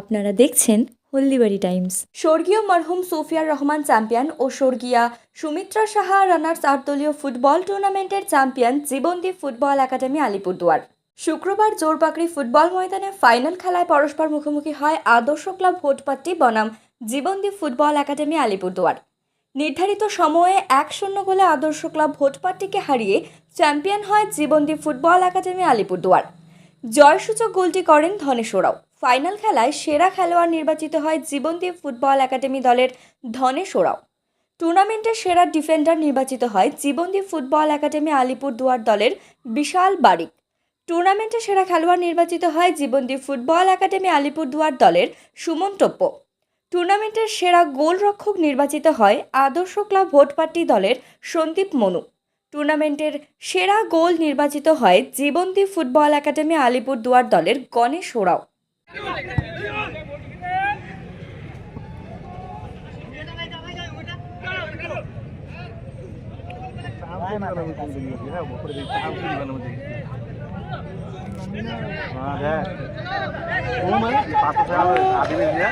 আপনারা দেখছেন হলদিবাড়ি টাইমস। স্বর্গীয় মরহুম সোফিয়ার রহমান চ্যাম্পিয়ন ও স্বর্গীয়া সুমিত্রা সাহা রানার্স আটদলীয় ফুটবল টুর্নামেন্টের champion Jibandeep football academy Alipurduar. শুক্রবার জোরপাকড়ি ফুটবল ময়দানে ফাইনাল খেলায় পরস্পর মুখোমুখি হয় আদর্শ ক্লাব ভোটপাট্টি বনাম জীবনদীপ ফুটবল একাডেমি আলিপুরদুয়ার। নির্ধারিত সময়ে এক শূন্য গোলে আদর্শ ক্লাব ভোটপাট্টিকে হারিয়ে চ্যাম্পিয়ন হয় জীবনদীপ ফুটবল একাডেমি আলিপুরদুয়ার। জয়সূচক গোলটি করেন ধনেশ্বরাও ফাইনাল খেলায় সেরা খেলোয়াড় নির্বাচিত হয় জীবনদীপ ফুটবল একাডেমি দলের ধনেশ্বরাও টুর্নামেন্টের সেরা ডিফেন্ডার নির্বাচিত হয় জীবনদীপ ফুটবল একাডেমি আলিপুর দুয়ার দলের বিশাল বারিক। টুর্নামেন্টের সেরা খেলোয়াড় নির্বাচিত হয় জীবনদীপ ফুটবল একাডেমি আলিপুর দুয়ার দলের সুমন টোপ্প। টুর্নামেন্টের সেরা গোলরক্ষক নির্বাচিত হয় আদর্শ ক্লাব ভোটপাট্টি দলের সন্দীপ মনু টুর্নামেন্টের সেরা গোল নির্বাচিত হয় জীবন্তী ফুটবল একাডেমি আলিপুর দুয়ার দলের গণেশ ওরাও हाँ है। उमर? पापा साहब शादी में दिया